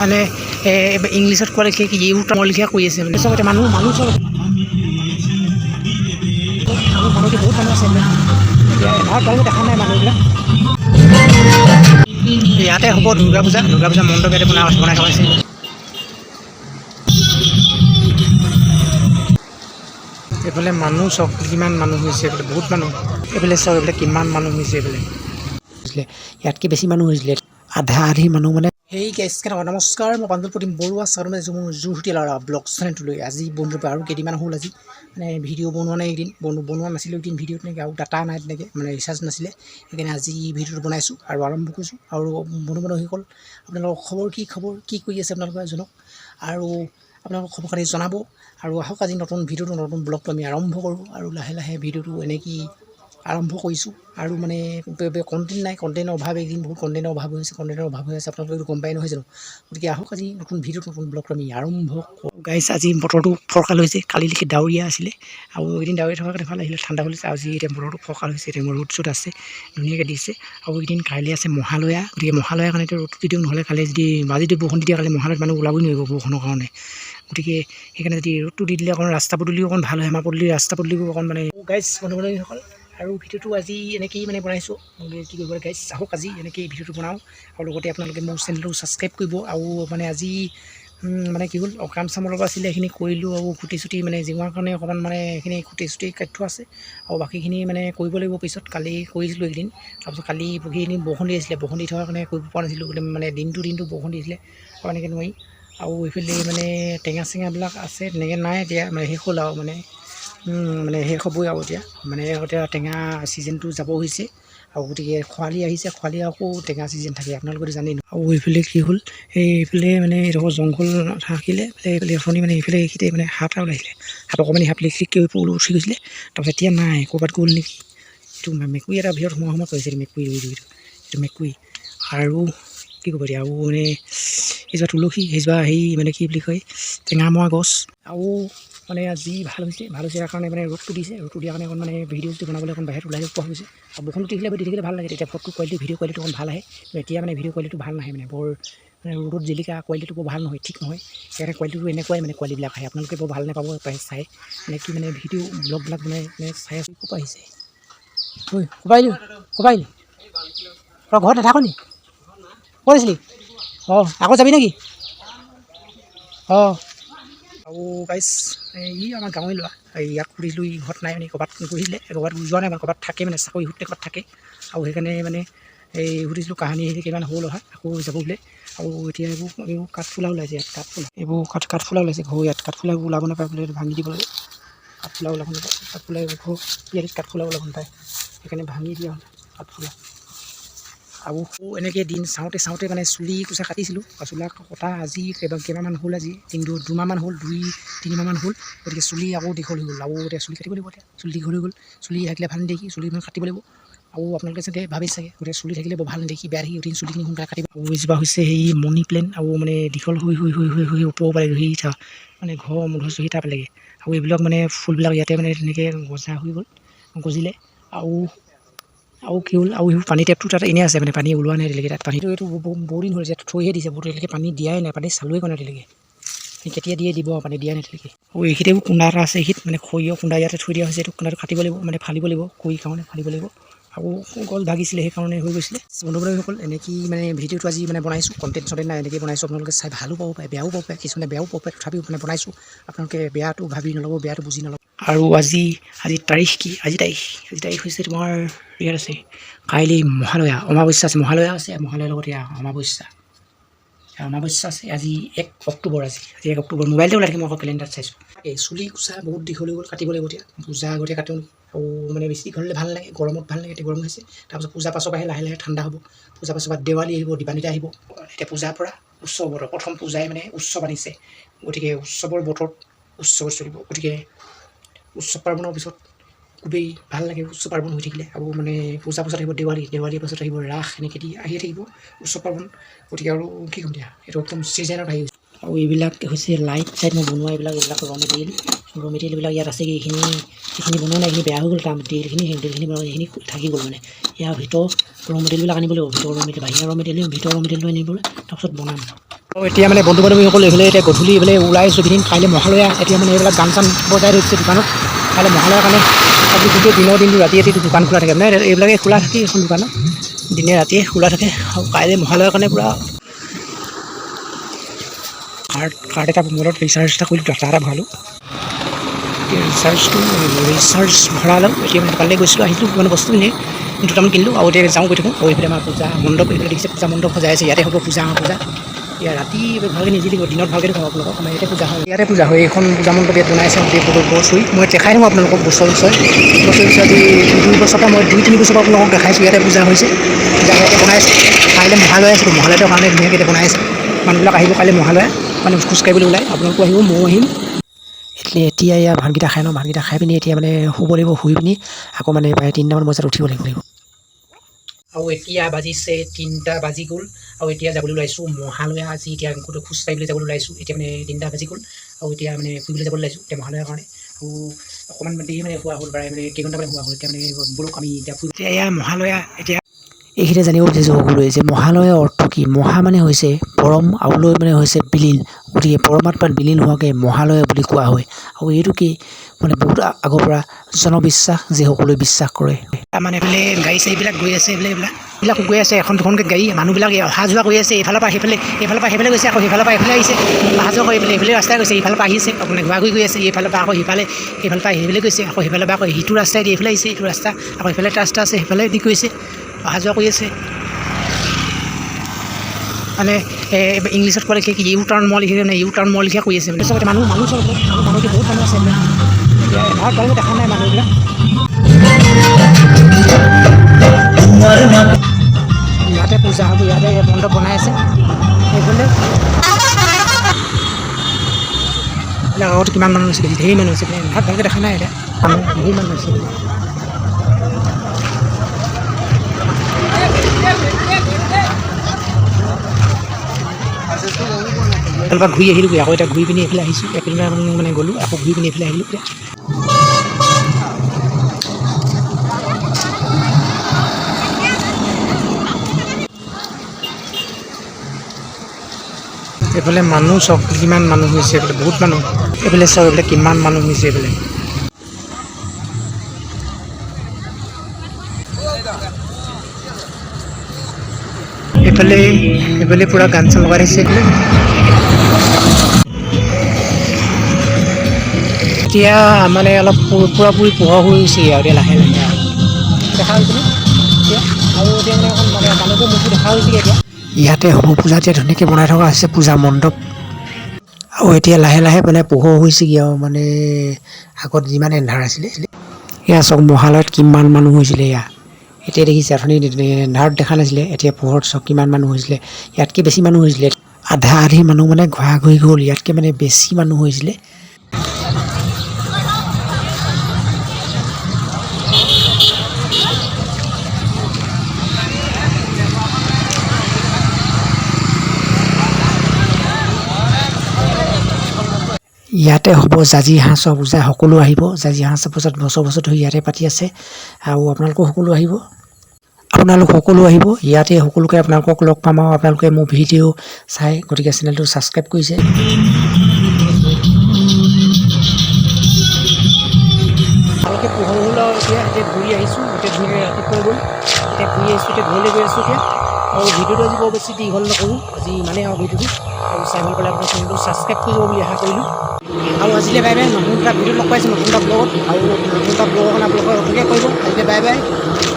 মানে ইংলিছত ক'লে কি ইউটা মলিখীয়া কৰি আছে মানে চব এতিয়া মানুহ মানুহ চব মানুহ মানুহ বহুত মানুহ আছে এইবিলাক। এতিয়া দেখা নাই মানুহবিলাক। ইয়াতে হ'ব দুৰ্গা পূজা। দুৰ্গা পূজা মণ্ডপ ইয়াতে বনাই বনাই হৈছে। এইফালে মানুহ চাওক কিমান মানুহ হৈছে এইফালে, বহুত মানুহ। এইফালে চাওক এইফালে কিমান মানুহ হৈছে এইফালে। ইয়াতকৈ বেছি মানুহ হৈছিলে? আধা আধি মানুহ মানে সেই গেছ কেনেকুৱা? নমস্কাৰ মই প্ৰাঞ্জল প্ৰতিম বৰুৱা চাউল মোৰ যোৰহতীয়া ল'ৰা ব্লগ চেনেলটোলৈ আজি বন্ধু আৰু কেইদিনমান হ'ল আজি। মানে ভিডিঅ' বনোৱা নাই এদিন বনো বনোৱা নাছিলোঁ এদিন ভিডিঅ' তেনেকৈ আৰু ডাটা নাই তেনেকৈ মানে ৰিচাৰ্জ নাছিলে। সেইকাৰণে আজি ভিডিঅ'টো বনাইছোঁ আৰু আৰম্ভ কৰিছোঁ। আৰু বন্ধু বান্ধৱীসকল আপোনালোকৰ খবৰ কি খবৰ কি কৰি আছে আপোনালোকে জনাওক আৰু আপোনালোকৰ খবৰ খাতি জনাব। আৰু আহক আজি নতুন ভিডিঅ'টো নতুন ব্লগটো আমি আৰম্ভ কৰোঁ। আৰু লাহে লাহে ভিডিঅ'টো এনেকৈ আৰম্ভ কৰিছোঁ। আৰু মানে কণ্টেণ্ট নাই কণ্টেণ্টৰ অভাৱ এইকেইদিন বহুত কণ্টেণ্টৰ অভাৱ হৈ আছে কণ্টেণ্টৰ অভাৱ হৈ আছে, আপোনালোকে গম পাই নহয় জানো? গতিকে আহক আজি নতুন ভিডিঅ'টো, নতুন ব্লগটো আমি আৰম্ভ গাইছ আজি বতৰটো ফৰকাল হৈছে কালিলৈকে ডাৱৰীয়া আছিলে, আৰু এদিন ডাৱৰীয়া থকাৰ কাৰণে ভালো আহিলে ঠাণ্ডা হৈছে আজি এতিয়া বতৰটো ফৰকাল হৈছে এতিয়া ৰ'দ চ'দ আছে, ধুনীয়াকৈ দিছে, আৰু এদিন কাইলৈ আছে মহালয়া, গতিকে মহালয়াৰ কাৰণে এতিয়া ৰ'দটো দি দিওঁ নহ'লে কালি যদি, আজি যদি বৰষুণ দিয়ে কালি মহালয়াত মানুহ ওলাবই নোৱাৰিব বৰষুণৰ কাৰণে। গতিকে সেইকাৰণে যদি ৰ'দটো দি দিলে অকণ ৰাস্তা পদূলিও অকণ ভালো হয়, আমাৰ পদূলি, ৰাস্তা পদূলিবোৰ অকণ মানে গাইজ বন্ধু বান্ধৱীসকল আৰু ভিডিঅ'টো আজি এনেকৈয়ে মানে বনাইছোঁ। কি কৰিব গাইজ আহক আজি এনেকৈয়ে ভিডিঅ'টো বনাওঁ। আৰু লগতে আপোনালোকে মোৰ চেনেলটো ছাবস্ক্ৰাইব কৰিব। আৰু মানে আজি মানে কি হ'ল কাম চাম অলপ আছিলে, সেইখিনি কৰিলোঁ আৰু খুটি চুটি মানে জিওৱাৰ কাৰণে অকণমান মানে সেইখিনি খুটি চুটি কাটি থোৱা আছে। আৰু বাকীখিনি মানে কৰিব লাগিব পিছত, কালি কৰিছিলোঁ এইকেইদিন। তাৰপিছত কালি সেইখিনি বৰষুণ দি আছিলে, বৰষুণ দি থকাৰ কাৰণে কৰিব পৰা নাছিলোঁ। মানে দিনটো দিনটো বৰষুণ দিছিলে আৰু এনেকৈ নোৱাৰি। আৰু এইফালে মানে টেঙা চেঙাবিলাক আছে, তেনেকৈ নাই এতিয়া মানে শেষ হ'ল আৰু মানে। মানে শেষ হ'বই আৰু এতিয়া। মানে এতিয়া টেঙা ছিজনটো যাব হৈছে আৰু গতিকে খৰালি আহিছে খৰালি আকৌ টেঙা ছিজন থাকে আপোনালোকেতো জানেই ন। আৰু এইফালে কি হ'ল এই এইফালে মানে এইডোখৰ জংঘল থাকিলে এইফালে অথনি মানে এইফালে এইখিনিতে মানে হাত ওলাইছিলে। হাত অকণমানি হাত লিখিকৈ উঠি গৈছিলে। তাৰপিছত এতিয়া নাই ক'ৰবাত গ'ল নেকি? এইটো মেকুৰী এটা ভিতৰত সোমাই সোমাই কৰিছে মেকুৰী এইটো মেকুৰী। আৰু কি ক'ব এতিয়া আৰু মানে এইজোপা তুলসী সেইজোপা হেৰি মানে কি বুলি কয় টেঙামৰা গছ আৰু মানে আজি ভাল হৈছে ভাল হৈছে কাৰণে মানে ৰ'দটো দিছে ৰ'দটো দিয়াৰ কাৰণে অকণ মানে ভিডিঅ'টো বনাবলৈ অকণ বাহিৰত ওলাই পোৱা হৈছে আৰু বৰষুণটো দি থাকিলে দি থাকিলে ভাল লাগে তেতিয়া ফটো কোৱালিটি ভিডিঅ' কোৱালিটিটো অকণ ভাল আহে এতিয়া মানে ভিডিঅ' কোৱালিটিটো ভাল নাহে মানে বৰ মানে ৰ'দত জিলিকা কোৱালিটিটো বৰ ভাল নহয় ঠিক নহয় সেইকাৰণে কোৱালিটিটো এনেকুৱাই মানে কোৱালিটিবিলাক আহে আপোনালোকে বৰ ভাল নাপাব পাৰে চাই মানে কি মানে ভিডিঅ' ব্লগবিলাক মানে মানে চাই আছোঁ ক'ৰ পৰা আহিছে ঐ ক'ৰপৰা আহিলি ক'ৰপৰা আহিলি ঘৰত নাথাক নি ক'ত আছিলি? অঁ আকৌ যাবি নেকি? অঁ। আৰু গাইছ ই আমাৰ গাঁৱৰে ল'ৰা এই ইয়াক সুধিছিলোঁ ই ঘৰত নাই মানে ক'ৰবাত গৈছিলে ক'ৰবাত যোৱা নাই মানে ক'ৰবাত থাকে মানে চাকৰি সূত্ৰে ক'ৰবাত থাকে। আৰু সেইকাৰণে মানে এই সুধিছিলোঁ কাহানী হেৰি কিমান হ'ল অহা আকৌ যাব বোলে। আৰু এতিয়া এইবোৰ এইবোৰ কাঠফুলা ওলাইছে ইয়াত কাঠফুলা এইবোৰ কাঠ কাঠফুলা ওলাইছে ঘৰ ইয়াত কাঠফুলা ওলাব নাপায় বোলে ভাঙি দিব লাগে। কাঠফুলা ওলাব নাপায় কাঠফুলা ঘৰ ইয়াত কাঠফুলা ওলাব নাপায়। সেইকাৰণে ভাঙি দিয়া হ'ল কাঠফুলা আৰু এনেকৈ দিন চাওঁতে চাওঁতে মানে চুলি কোচা কাটিছিলোঁ। আৰু চুলা কটা আজি কেইবা কেইমাহমান হ'ল আজি। কিন্তু দুমাহমান হ'ল, দুই তিনিমাহমান হ'ল। গতিকে চুলি আকৌ দীঘল হৈ গ'ল। আৰু এতিয়া চুলি কাটিব লাগিব এতিয়া। চুলি দীঘল হৈ গ'ল। চুলি থাকিলে ভালো নেদেখি। চুলি ইমান কাটিব লাগিব। আৰু আপোনালোকে চাগে ভাবি চাগে, গতিকে চুলি থাকিলে বৰ ভালো নেদেখি। বেয়া দেখি উঠি চুলিখিনি সোনকালে কাটিব। আৰু এজোপা হৈছে সেই মনি প্লেণ্ট। আৰু মানে দীঘল হৈ হৈ হৈ হৈ হৈ ওপৰৰ পাৰে ধৰি থা মানে ঘৰ মধুচহী তাৰ পালেগৈ আৰু এইবিলাক মানে ফুলবিলাক ইয়াতে মানে তেনেকৈ গজা হৈ গ'ল, গজিলে। আৰু আৰু কি হ'ল আৰু পানী টেপটো তাত এনেই আছে মানে পানী ওলোৱা নাই এতিয়ালৈকে তাত। পানীটো এইটো ব- ব- দিন হ'ল ইয়াত থৈহে দিছে, বহুত এতিয়ালৈকে পানী দিয়াই নাই, পানী চালোৱে কৰা নাই এতিয়ালৈকে কেতিয়া দিয়ে দিব আৰু পানী দিয়া নাই এতিয়ালৈকে আৰু এইখিনিতে কুণ্ডা এটা আছে, এইখিনিত মানে সৰিয়হ কুণ্ডা ইয়াতে থৈ দিয়া হৈছে, এইটো কুণ্ডাটো কাটিব লাগিব মানে ফালিব লাগিব খৰি কাৰণে ফালিব লাগিব। আৰু গছ ভাগিছিলে, সেইকাৰণে হৈ গৈছিলে। বন্ধু বান্ধৱীসকল এনেকৈ মানে ভিডিঅ'টো আজি মানে বনাইছোঁ কণ্টেণ্ট চণ্টেণ্ট নাই এনেকৈ বনাইছোঁ, আপোনালোকে চাই ভালো পাব পাৰে, বেয়াও পাব পাৰে, কিছুমানে বেয়াও পাব পাৰে, তথাপিও মানে বনাইছোঁ। আপোনালোকে বেয়াটো ভাবি নল'ব, বেয়াটো বুজি নল'ব। আৰু আজি আজি তাৰিখ কি? আজি তাৰিখ আজি তাৰিখ হৈছে তোমাৰ, ইয়াত আছে, কাইলৈ মহালয়া, অমাৱস্যা আছে, মহালয়া আছে, মহালয়াৰ লগত এয়া অমাৱস্যা। অমাৱস্যা আছে, আজি এক অক্টোবৰ আজি আজি এক অক্টোবৰ। মোবাইলতে ওলাই থাকে, মই আকৌ কেলেণ্ডাৰত চাইছোঁ। এই চুলি কোচা বহুত দীঘল হৈ গ'ল, কাটিব লাগিব এতিয়া। পূজা আগতে কাটো আৰু মানে বেছি দীঘল হ'লে ভালো লাগে গৰমত ভালো লাগে এতিয়া গৰম হৈছে। তাৰপিছত পূজা পাছৰ পৰাহে লাহে লাহে ঠাণ্ডা হ'ব। পূজা পাছৰ পৰা দেৱালী আহিব দিৱালীতে আহিব। এতিয়া পূজাৰ পৰা উৎসৱ বতৰ, প্ৰথম পূজাই মানে উৎসৱ আনিছে। গতিকে উৎসৱৰ বতৰত উৎসৱ চলিব। গতিকে উৎসৱ পাৰ্বণৰ পিছত খুবেই ভালো লাগে উৎসৱ পাৰ্বণ হৈ থাকিলে। আৰু মানে পূজা পাছত আহিব দেৱালী, দেৱালীৰ পাছত আহিব ৰাস, এনেকৈ দি আহিয়ে থাকিব উৎসৱ পাৰ্বণ। গতিকে আৰু কি ক'ম দিয়া, এইটো একদম ছিজনত আহি গৈছে। আৰু এইবিলাক হৈছে লাইট চাইট মই বনোৱা এইবিলাক এইবিলাক ৰ মেটেৰিয়েল ৰ মেটেৰিয়েলবিলাক ইয়াত আছে এইখিনি এইখিনি বনোৱা নাই, এইখিনি বেয়া হৈ গ'ল, তাৰ মেটেৰিয়েলখিনি সেই মেটেৰিয়েলখিনি বনোৱা এইখিনি থাকি গ'ল মানে। ইয়াৰ ভিতৰ ৰ মেটেৰিয়েলবিলাক আনিব লাগিব ভিতৰ ৰ মেটেৰিয়েল বাহিৰৰ ৰ মেটেৰিয়েল ভিতৰ ৰ মেটেৰিয়েলটো আনিবলৈ তাৰপিছত বনাম। এতিয়া মানে বন্ধু বান্ধৱীসকল এইফালে এতিয়া গধূলি এইফালে ওলাই আছোঁ এইকেইদিন কাইলৈ মহালয়া, এতিয়া মানে এইবিলাক গান চান বজাই ৰৈছে দোকানত। কাইলৈ মহালয়াৰ কাৰণে আজি গোটেই দিনৰ দিনটো ৰাতি ৰাতি দোকান খোলা থাকে। মানে এইবিলাকে খোলা থাকে এখন দোকানত। দিনে ৰাতিয়ে খোলা থাকে। আৰু কাইলৈ মহালয়াৰ কাৰণে পূৰা কাৰ্ড কাৰ্ড এটা মোবাইলত ৰিচাৰ্জ এটা কৰিলোঁ ডাটা এটা ভৰালোঁ। ৰিচাৰ্জটো ৰিচাৰ্জ ভৰালোঁ। এতিয়া মানে দোকানলৈ গৈছিলোঁ, আহিলোঁ। মানে বস্তুখিনি দুটামান কিনিলোঁ। আৰু এতিয়া যাওঁ গৈ থাকোঁ। আৰু এইফালে আমাৰ পূজা মণ্ডপ এইফালে দেখিছে, পূজা মণ্ডপ সজাই আছে। ইয়াতে হ'ব, পূজা পূজা। ইয়াত ৰাতি ভালকৈ নিজি দিব, দিনত ভালকৈ দেখুৱাম আপোনালোকক, আমাৰ ইয়াতে পূজা হয়। ইয়াতে পূজা হয়, এইখন মণ্ডপ ইয়াত বনাইছে বছৰি মই দেখাই থাকোঁ আপোনালোকক বছৰ বছৰ। বছৰ বছৰ আজি দুই বছৰৰ পৰা মই দুই, তিনি বছৰৰ পৰা আপোনালোকক দেখাইছোঁ, ইয়াতে পূজা হৈছে। পূজা ইয়াতে বনাইছে কাইলৈ মহালয় আছিলোঁ মহালয়টোৰ কাৰণে ধুনীয়াকৈ এতিয়া বনাইছে মানুহবিলাক আহিব কাইলৈ মহালয়া মানে খোজকাঢ়িবলৈ ওলাই আপোনালোকো আহিব, ময়ো আহিম। এতিয়া ইয়াৰ ভাতকেইটা খাই লওঁ ভাতকেইটা খাই পিনি এতিয়া মানে শুব লাগিব, শুই পিনি আকৌ মানে প্ৰায় তিনিটামান বজাত উঠিব লাগিব লাগিব। আৰু এতিয়া বাজিছে তিনিটা বাজি গ'ল। আৰু এতিয়া যাবলৈ ওলাইছোঁ, মহালয়া আজি এতিয়া ক'তো খোজ কাঢ়িবলৈ যাবলৈ ওলাইছোঁ, এতিয়া মানে তিনিটা বাজি গ'ল। আৰু এতিয়া মানে ফুৰিবলৈ যাবলৈ ওলাইছোঁ, এতিয়া মহালয়াৰ কাৰণে। আৰু অকণমান দেৰি মানে হোৱা হ'ল, প্ৰায় মানে কেইঘণ্টামান হোৱা হ'ল, এতিয়া মানে বলক আমি এতিয়া ফুৰি এতিয়া এয়া মহালয়া, এতিয়া এইখিনিতে জানিব বিচাৰিছোঁ সকলোৱে যে মহালয়ৰ অৰ্থ কি? মহা মানে হৈছে পৰম আৰু মানে হৈছে বিলীন। গতিকে পৰমাত্মাত বিলীন হোৱাকে মহালয় বুলি কোৱা হয়। আৰু এইটো কি? মানে বহুত আগৰ পৰা জনবিশ্বাস যি সকলোৱে বিশ্বাস কৰে। মানে এইফালে গাড়ী চাড়ীবিলাক গৈ আছে এইফালে এইবিলাক এইবিলাক গৈ আছে এখন দুখনকৈ গাড়ী মানুহবিলাক অহা যোৱা কৰি আছে এইফালৰ পৰা সেইফালে এইফালৰ পৰা সেইফালে গৈছে আকৌ সেইফালৰ পৰা এইফালে আহিছে অহা যোৱা কৰি এইফালে এইফালে ৰাস্তাই গৈছে এইফালৰ পৰা আহিছে আপোনাৰ ঘূৰা ঘূৰি গৈ আছে এইফালৰ পৰা আকৌ সিফালে এইফালৰ পৰা সেইফালে গৈছে আকৌ সেইফালৰ পৰা আকৌ সিটো ৰাস্তাই দি এইফালে আহিছে এইটো ৰাস্তা আকৌ এইফালে এটা ৰাস্তা আছে সেইফালে দি গৈছে অহা যোৱা কৰি আছে। মানে ইংলিছত ক'লে কি ইউ টাৰ্ণ মল লিখি মানে ইউ টাৰ্ণ মল লিখা কৰি আছে মানে। চবতে মানুহ মানুহ চব মানুহ বহুত মানুহ আছে। এবাৰ তেওঁলোকে দেখা নাই মানুহবিলাক ইয়াতে পূজা হ'ব ইয়াতে মণ্ডপ বনাই আছে সেইফালে আগতে কিমান মানুহ হৈছিলে ধেৰ মানুহ হৈছিলে ভাত ভালকৈ দেখা নাই এতিয়া ধেৰ মানুহ হৈছিলে এইফালৰ পৰা ঘূৰি আহিলোঁ আকৌ এতিয়া ঘূৰি পিনি এইফালে আহিছোঁ এপ্ৰিল মানে গ'লোঁ আকৌ ঘূৰি পিনি এইফালে আহিলোঁ এতিয়া এইফালে মানুহ চব কিমান মানুহ হৈছে এইফালে বহুত মানুহ। এইফালে চব এইফালে কিমান মানুহ হৈছে এইফালে। এইফালে এইফালে পূৰা গান চান লগাই দিছে এইফালে। এতিয়া মানে অলপ পু- পূৰাপূৰি পোহৰ হৈ গৈছে আৰু এতিয়া লাহে লাহে। দেখা এতিয়া আৰু এতিয়া মানে মানুহটো মুখটো দেখা হৈছেগৈ এতিয়া। ইয়াতে হ'ব পূজা এতিয়া ধুনীয়াকৈ বনাই থকা হৈছে পূজা মণ্ডপ। আৰু এতিয়া লাহে লাহে মানে পোহৰ হৈছেগৈ আৰু মানে আগত যিমান এন্ধাৰ আছিলে। এয়া চাওক মহালয়ত কিমান মানুহ হৈছিলে এয়া। এতিয়া দেখিছে অথনি এন্ধাৰত দেখা নাছিলে এতিয়া পোহৰত চাওক কিমান মানুহ হৈছিলে। ইয়াতকৈ বেছি মানুহ হৈছিলে। আধা আধি মানুহ মানে ঘৰা ঘূৰি গ'ল ইয়াতকৈ মানে বেছি মানুহ হৈছিলে। ইয়াতে হ'ব, জাজি হাঁহৰ পূজা সকলো আহিব। জাজি হাঁহৰ পূজাত বছৰ বছৰ ধৰি ইয়াতে পাতি আছে। আৰু আপোনালোকো সকলো আহিব। আপোনালোক সকলো আহিব। ইয়াতে সকলোকে আপোনালোকক লগ পাম আৰু আপোনালোকে মোৰ ভিডিঅ' চাই, গতিকে চেনেলটো ছাবস্ক্ৰাইব কৰিছে। ভালকৈ পোহৰ হ'ল আৰু এতিয়া এতিয়া ঘূৰি আহিছোঁ। এতিয়া ধুনীয়াকৈ ৰাতিপুৱা গ'ল। এতিয়া ঘূৰি আহিছোঁ, এতিয়া ঘৰলৈ গৈ আছোঁ এতিয়া। আৰু ভিডিঅ'টো আজি বৰ বেছি দীঘল নকৰোঁ। আজি ইমানেই আৰু ভিডিঅ'টো। আৰু চাই ভালো পালে আপোনাৰ চেনেলটো ছাবস্ক্ৰাইব কৰিব বুলি আশা কৰিলোঁ। আৰু আজিলৈ বাই বাই। নতুন এটা ভিডিঅ' লগ পাইছোঁ নতুন এটা ব্লগত আৰু নতুন এটা কাৰণে আপোনালোকে অপেক্ষা কৰিব। আজিলৈ বাই বাই।